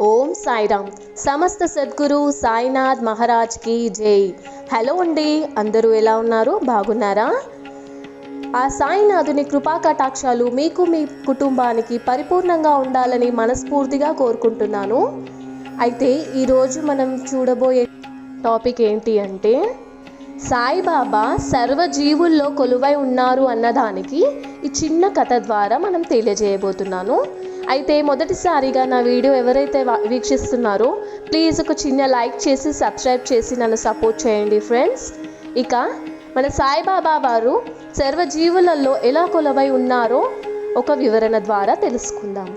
ఓం సాయిరామ్. సమస్త సద్గురు సాయినాథ్ మహారాజ్కి జై. హలో అండి అందరూ ఎలా ఉన్నారు? బాగున్నారా? ఆ సాయినాథుని కృపా కటాక్షాలు మీకు మీ కుటుంబానికి పరిపూర్ణంగా ఉండాలని మనస్ఫూర్తిగా కోరుకుంటున్నాను. అయితే ఈరోజు మనం చూడబోయే టాపిక్ ఏంటి అంటే సాయిబాబా సర్వజీవుల్లో కొలువై ఉన్నారు అన్నదానికి ఈ చిన్న కథ ద్వారా మనం తెలియజేయబోతున్నాను. అయితే మొదటిసారిగా నా వీడియో ఎవరైతే వీక్షిస్తున్నారో ప్లీజ్ ఒక చిన్న లైక్ చేసి సబ్స్క్రైబ్ చేసి నన్ను సపోర్ట్ చేయండి ఫ్రెండ్స్. ఇక మన సాయిబాబా వారు సర్వజీవులలో ఎలా కొలవై ఉన్నారో ఒక వివరణ ద్వారా తెలుసుకుందాం.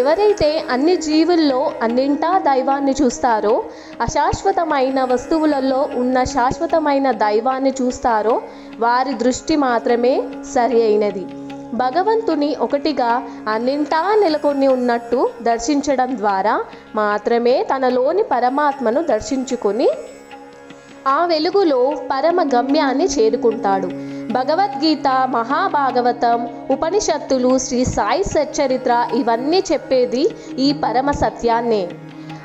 ఎవరైతే అన్ని జీవుల్లో అన్నింటా దైవాన్ని చూస్తారో అశాశ్వతమైన వస్తువులలో ఉన్న శాశ్వతమైన దైవాన్ని చూస్తారో వారి దృష్టి మాత్రమే సరి అయినది. భగవంతుని ఒకటిగా అన్నింటా నెలకొని ఉన్నట్టు దర్శించడం ద్వారా మాత్రమే తనలోని పరమాత్మను దర్శించుకొని ఆ వెలుగులో పరమ గమ్యాన్ని చేరుకుంటాడు. భగవద్గీత మహాభాగవతం ఉపనిషత్తులు శ్రీ సాయి సచ్చరిత్ర ఇవన్నీ చెప్పేది ఈ పరమ సత్యాన్నే.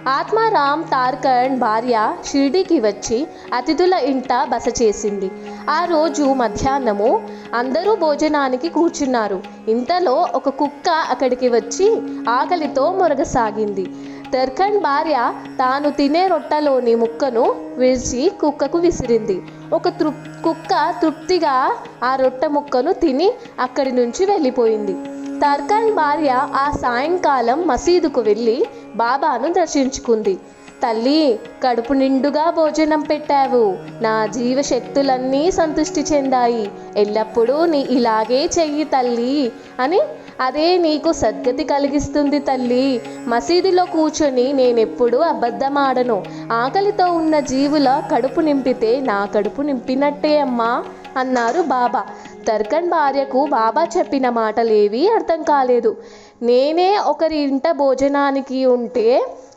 ఆత్మారాం తార్కణ్ భార్య షిర్డీకి వచ్చి అతిథుల ఇంట బస చేసింది ఆ రోజు మధ్యాహ్నము అందరూ భోజనానికి కూర్చున్నారు. ఇంతలో ఒక కుక్క అక్కడికి వచ్చి ఆకలితో మొరగసాగింది. దర్ఖండ్ భార్య తాను తినే రొట్టెలోని ముక్కను విరిచి కుక్కకు విసిరింది. ఒక తృ కుక్క తృప్తిగా ఆ రొట్టె ముక్కను తిని అక్కడి నుంచి వెళ్ళిపోయింది. తర్కన్ భార్య ఆ సాయంకాలం మసీదుకు వెళ్ళి బాబాను దర్శించుకుంది. తల్లి కడుపు నిండుగా భోజనం పెట్టావు. నా జీవశక్తులన్నీ సంతృష్టి చెందాయి. ఎల్లప్పుడూ నీ ఇలాగే చెయ్యి తల్లి అని అదే నీకు సద్గతి కలిగిస్తుంది తల్లి. మసీదులో కూర్చొని నేనెప్పుడూ అబద్ధమాడను. ఆకలితో ఉన్న జీవుల కడుపు నింపితే నా కడుపు నింపినట్టే అమ్మా అన్నారు బాబా. తర్కన్ భార్యకు బాబా చెప్పిన మాటలేవి అర్థం కాలేదు. నేనే ఒకరి ఇంట భోజనానికి ఉంటే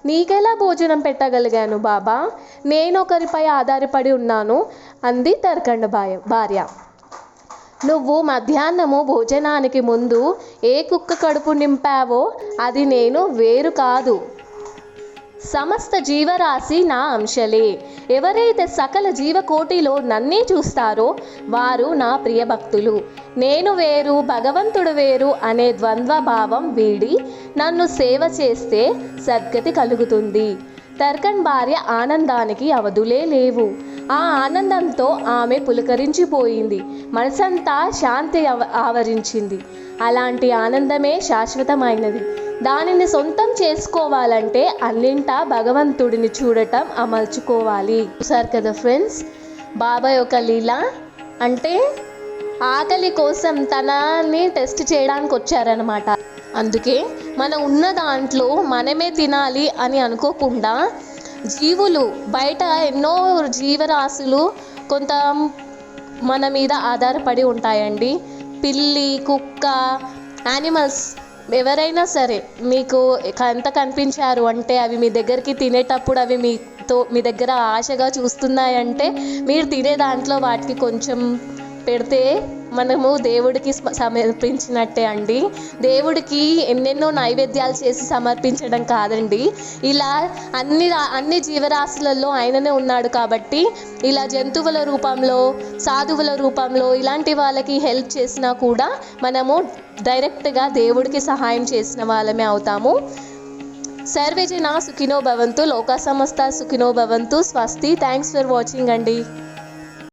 నీకెలా భోజనం పెట్టగలిగాను బాబా? నేను ఒకరిపై ఆధారపడి ఉన్నాను అంది తర్కండ భార్య భార్య. నువ్వు మధ్యాహ్నము భోజనానికి ముందు ఏ కుక్క కడుపు నింపావో అది నేను వేరు కాదు. సమస్త జీవరాశి నా అంశలే. ఎవరైతే సకల జీవకోటిలో నన్నే చూస్తారో వారు నా ప్రియ భక్తులు నేను వేరు భగవంతుడు వేరు అనే ద్వంద్వభావం వీడి నన్ను సేవ చేస్తే సద్గతి కలుగుతుంది. తర్కన్ భార్య ఆనందానికి అవధులే లేవు. ఆ ఆనందంతో ఆమె పులకరించిపోయింది. మనసంతా శాంతి ఆవరించింది. అలాంటి ఆనందమే శాశ్వతమైనది. దానిని సొంతం చేసుకోవాలంటే అన్నింటా భగవంతుడిని చూడటం అమర్చుకోవాలి. చూసారు కదా ఫ్రెండ్స్? బాబా యొక్క లీల అంటే ఆకలి కోసం తనని టెస్ట్ చేయడానికి వచ్చారనమాట అందుకే మనం ఉన్న దాంట్లో మనమే తినాలి అని అనుకోకుండా జీవులు బయట ఎన్నో జీవరాశులు కొంత మన మీద ఆధారపడి ఉంటాయండి. పిల్లి కుక్క యానిమల్స్ ఎవరైనా సరే మీకు ఎంత కనిపించారు అంటే అవి మీ దగ్గరికి తినేటప్పుడు అవి మీతో మీ దగ్గర ఆశగా చూస్తున్నాయంటే మీరు తినే దాంట్లో వాటికి కొంచెం పెడితే మనము దేవుడికి సమర్పించినట్టే అండి. దేవుడికి ఎన్నెన్నో నైవేద్యాలు చేసి సమర్పించడం కాదండి. ఇలా అన్ని అన్ని జీవరాశులలో ఆయననే ఉన్నాడు కాబట్టి ఇలా జంతువుల రూపంలో సాధువుల రూపంలో ఇలాంటి వాళ్ళకి హెల్ప్ చేసినా కూడా మనము డైరెక్ట్గా దేవుడికి సహాయం చేసిన వాళ్ళమే అవుతాము. సర్వేజన సుఖినో భవంతు లోకా సంస్థ సుఖినో భవంతు స్వస్తి. థ్యాంక్స్ ఫర్ వాచింగ్ అండి.